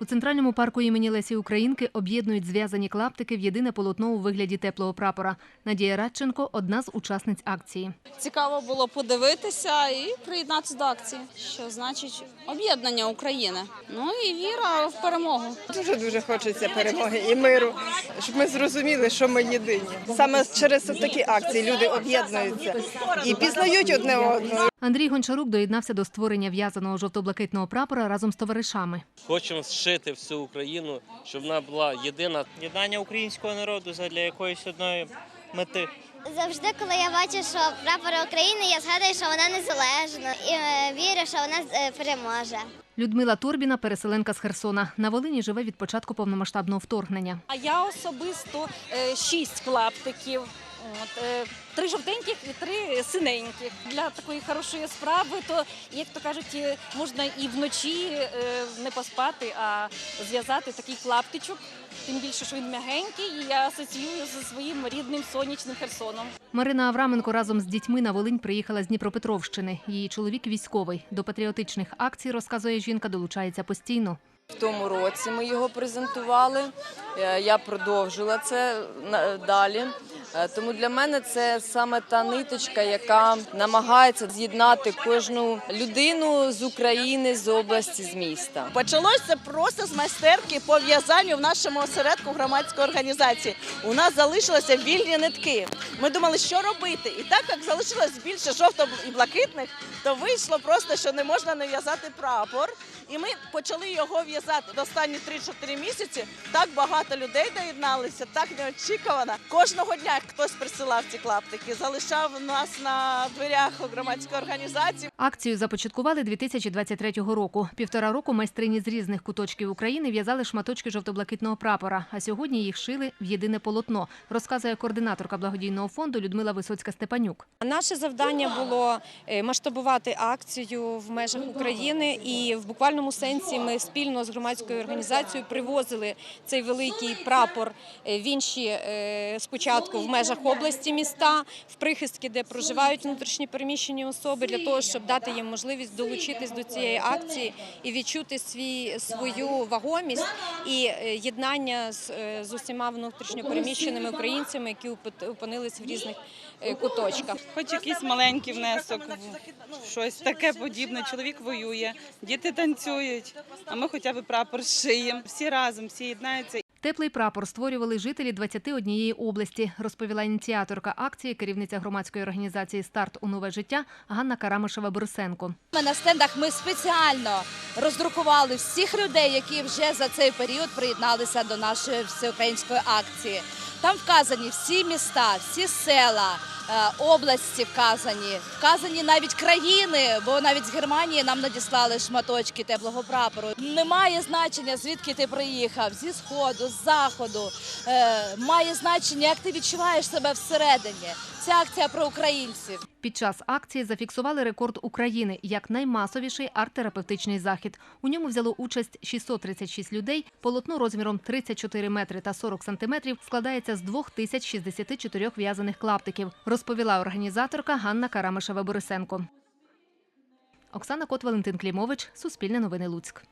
У центральному парку імені Лесі Українки об'єднують зв'язані клаптики в єдине полотно у вигляді теплого прапора. Надія Радченко одна з учасниць акції. Цікаво було подивитися і приєднатися до акції, що значить об'єднання України. Ну і віра в перемогу. Дуже дуже хочеться перемоги і миру, щоб ми зрозуміли, що ми єдині. Саме через такі акції люди об'єднуються і пізнають одне одного. Андрій Гончарук доєднався до створення в'язаного жовто-блакитного прапора разом з товаришами. Хочемо зшити всю Україну, щоб вона була єдина. єднання українського народу задля якоїсь одної мети. Завжди, коли я бачу, що прапор України, я згадую, що вона незалежна і е, вірю, що вона е, переможе. Людмила Турбіна, переселенка з Херсона. На Волині живе від початку повномасштабного вторгнення. А я особисто е, шість клаптиків. От, е, три жовтеньких і три синеньких. Для такої хорошої справи, то, як то кажуть, е, можна і вночі е, не поспати, а зв'язати такий клаптичок. Тим більше, що він м'ягенький, і я асоціюю зі своїм рідним сонячним Херсоном. Марина Авраменко разом з дітьми на Волинь приїхала з Дніпропетровщини. Її чоловік військовий. До патріотичних акцій, розказує жінка, долучається постійно. В тому році ми його презентували. Е, Я продовжила це на- далі. Е, Тому для мене це саме та ниточка, яка намагається з'єднати кожну людину з України, з області, з міста. Почалося просто з майстерки по в'язанню в нашому осередку громадської організації. У нас залишилися вільні нитки. Ми думали, що робити. І так як залишилось більше жовто і блакитних, то вийшло просто, що не можна не в'язати прапор. І ми почали його в'язати. В Останні 3-4 місяці так багато людей доєдналися, так неочікувано. Кожного дня хтось присилав ці клаптики, залишав нас на дверях громадської організації. Акцію започаткували 2023 року. Півтора року майстрині з різних куточків України в'язали шматочки жовто-блакитного прапора, а сьогодні їх шили в єдине полотно, розказує координаторка благодійного фонду Людмила Висоцька-Степанюк. Наше завдання було е, масштабувати акцію в межах України, і в буквальному сенсі ми спільно з громадською організацією привозили цей великий прапор е, в інші е, спочатку в межах області міста, в прихистки, де проживають внутрішні переміщені особи, для того, щоб дати їм можливість долучитись до цієї акції і відчути свій свою вагомість і е, єднання з, з усіма внутрішньо переміщеними українцями, які опи- опинились в різних куточках. Хоч якийсь маленький внесок щось таке подібне. Чоловік воює, діти танцюють, а ми хоча б прапор шиємо. Всі разом, всі єднаються. Теплий прапор створювали жителі 21 області, розповіла ініціаторка акції, керівниця громадської організації Старт у нове життя Ганна Карамишева Борисенко. Ми на стендах ми спеціально роздрукували всіх людей, які вже за цей період приєдналися до нашої всеукраїнської акції. Там вказані всі міста, всі села. Е, Області вказані, вказані навіть країни, бо навіть з Германії нам надіслали шматочки теплого прапору. Немає значення, звідки ти приїхав, зі сходу, з заходу. Е, має значення, як ти відчуваєш себе всередині. Ця акція про українців. Під час акції зафіксували рекорд України як наймасовіший арт-терапевтичний захід. У ньому взяло участь 636 людей. Полотно розміром 34 метри та 40 сантиметрів складається з 2064 в'язаних клаптиків, розповіла організаторка Ганна Карамишева Борисенко. Оксана Кот, Валентин Клімович, Суспільне новини Луцьк.